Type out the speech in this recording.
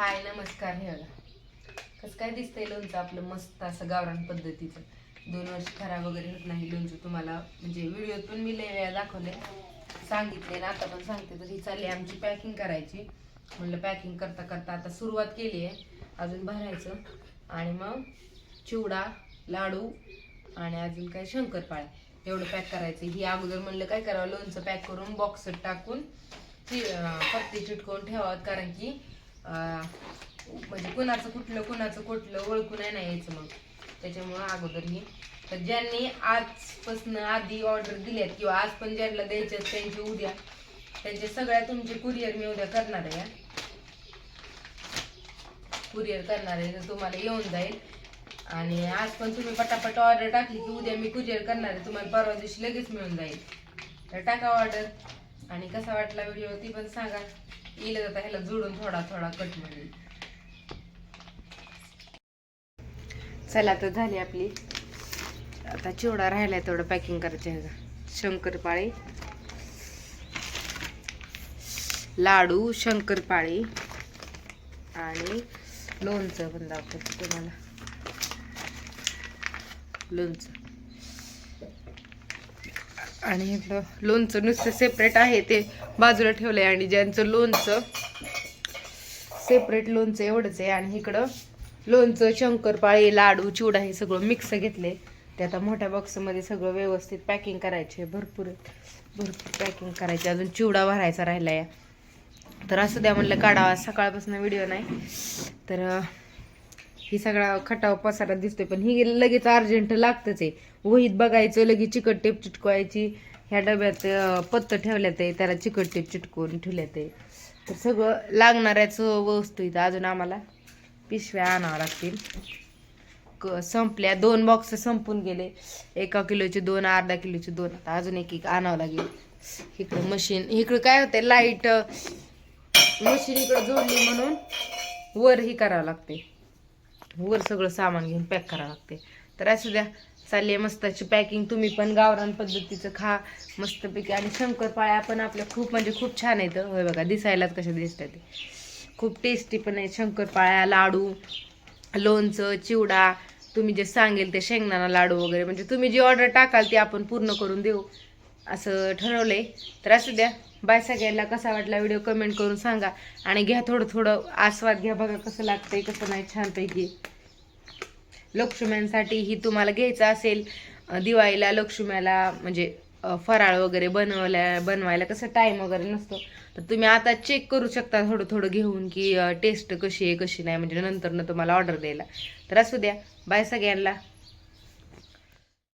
हाय नमस्कार हे कसं काय दिसतंय लोणचं आपलं मस्त असं गावरान पद्धतीचं. दोन वर्ष खराब वगैरे होत नाही लोणचं तुम्हाला म्हणजे व्हिडिओत पण मी लय वेळा दाखवले सांगितले ना आता पण सांगते. तर ही चालली आमची पॅकिंग करायची. म्हणलं पॅकिंग करता करता आता सुरुवात केली आहे. अजून भरायचं. आणि मग चिवडा लाडू आणि अजून काय शंकरपाळ्या एवढं पॅक करायचं. ही अगोदर म्हणलं काय करावं? लोणचं पॅक करून बॉक्सर टाकून ची पत्ते चिटकवून ठेवावं. कारण की म्हणजे कुणाचं कुठलं कुणाचं कुठलं ओळखून नाही ना यायचं मग. त्याच्यामुळं अगोदर ही तर ज्यांनी आजपासून आधी ऑर्डर दिल्यात किंवा आज पण ज्यांना द्यायचे त्यांची उद्या त्यांचे सगळ्या तुमचे कुरिअर मी उद्या करणार आहे. कुरिअर करणार आहे तर तुम्हाला येऊन जाईल. आणि आज पण तुम्ही पटापट ऑर्डर टाकली की उद्या मी कुरिअर करणार आहे तुम्हाला परवा दिवशी लगेच मिळून जाईल. तर टाका ऑर्डर आणि कसा वाटला व्हिडिओ ती पण सांगा. येईल जाता ह्याला जोडून थोडा थोडा कटमध्ये. चला तर झाली आपली. आता चिवडा राहिलाय तेवढं पॅकिंग करायचं ह्याचा शंकरपाळी. लाडू शंकरपाळी. आणि लोणचं पण दाखवतो तुम्हाला. लोणचं. आणि इथलं लोणचं नुसतं सेपरेट आहे ते बाजूला ठेवलं आहे आणि ज्यांचं लोणचं सेपरेट लोणचं एवढंच आहे. आणि इकडं लोणचं शंकरपाळी लाडू चिवडा हे सगळं मिक्स घेतले ते आता मोठ्या बॉक्समध्ये सगळं व्यवस्थित पॅकिंग करायचे भरपूर भरपूर पॅकिंग करायचे. अजून चिवडा भरायचा राहिला या तर असं द्या म्हणलं काढावा. सकाळपासून व्हिडिओ नाही. तर ही सगळा खटाव पसारा दिसतोय पण ही लगेच अर्जंट लागतच आहे. वहीत बघायचं लगेच चिकट टेप चिटकवायची. ह्या डब्यात पत्त ठेवल्यात आहे त्याला चिकट टेप चिटकवून ठेवल्यात आहे. तर सगळं लागणाऱ्याच वस्तू इथं अजून आम्हाला पिशव्या आणाव्या लागतील. क संपल्या. दोन बॉक्स संपून गेले. एका किलोचे दोन अर्धा किलोचे दोन. आता अजून एक एक आणावं लागेल. इकडं मशीन इकडं काय होतंय? लाइट मशीन इकडं जोडली म्हणून वर ही करावं लागते वर सगळं सामान घेऊन पॅक करावं लागते. तर असू द्या चालली आहे मस्ताची पॅकिंग तुम्ही पण गावरान पद्धतीचं खा मस्तपैकी. आणि शंकरपाळ्या पण आपल्या खूप म्हणजे खूप छान आहेत. होय बघा दिसायलाच कशा दिसतात ते. खूप टेस्टी पण आहेत शंकरपाळ्या लाडू लोणचं चिवडा. तुम्ही जे सांगेल ते शेंगदाणा लाडू वगैरे. म्हणजे तुम्ही जी ऑर्डर टाकाल ती आपण पूर्ण करून देऊ. असं ठरवलं आहे तर असू द्या बाय सगळ्यांना कसा वाटला व्हिडिओ कमेंट करून सांगा. आणि घ्या थोडं थोडं आस्वाद घ्या बघा कसं लागतंय कसं नाही छानपैकी. लक्ष्म्यांसाठी ही तुम्हाला घ्यायचं असेल दिवाळीला लक्ष्म्याला म्हणजे फराळ वगैरे बनवल्या बनवायला कसं टाईम वगैरे नसतो. तर तुम्ही आता चेक करू शकता थोडं थोडं घेऊन की टेस्ट कशी आहे कशी नाही म्हणजे नंतर तुम्हाला ऑर्डर द्यायला. तर असू द्या. बाय सगळ्यांना.